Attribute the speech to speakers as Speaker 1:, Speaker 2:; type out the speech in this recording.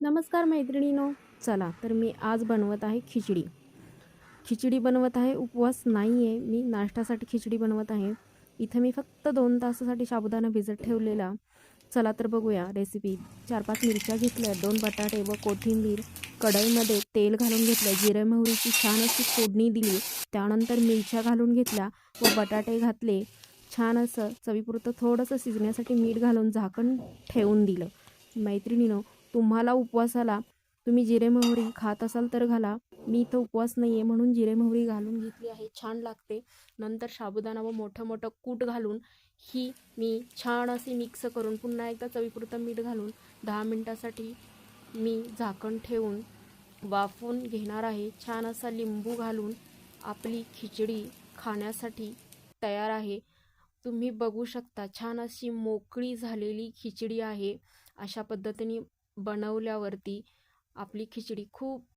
Speaker 1: नमस्कार मैत्रिणीनो. चला तर मी आज बनवत आहे खिचडी. खिचडी बनवत आहे उपवास नाही आहे मी नाश्त्यासाठी खिचडी बनवत आहे. इथं मी फक्त दोन तासासाठी साबुदाणा भिजत ठेवलेला. चला तर बघूया रेसिपी चार पाच मिरच्या घेतल्या दोन बटाटे व कोथिंबीर कढईमध्ये तेल घालून घेतलं जिरे मोहरीची छान अशी फोडणी दिली. त्यानंतर मिरच्या घालून घेतल्या व बटाटे घातले. छान असं चवीपुरतं थोडंसं शिजण्यासाठी मीठ घालून झाकण ठेवून दिलं. मैत्रिणीनं तुम्हाला उपवासाला तुम्ही जिरे मोहरी खात असाल तर घाला. मी इथं उपवास नाही आहे म्हणून जिरे मोहरी घालून घेतली आहे. छान लागते. नंतर साबुदाणा व मोठं मोठं कूट घालून ही मी छान अशी मिक्स करून पुन्हा एकदा चवीपुरतं मीठ घालून दहा मिनटासाठी मी झाकण ठेवून वाफवून घेणार आहे. छान असा लिंबू घालून आपली खिचडी खाण्यासाठी तयार आहे. तुम्ही बघू शकता छान अशी मोकळी झालेली खिचडी आहे. अशा पद्धतीने बनवल्यावरती आपली खिचडी खूप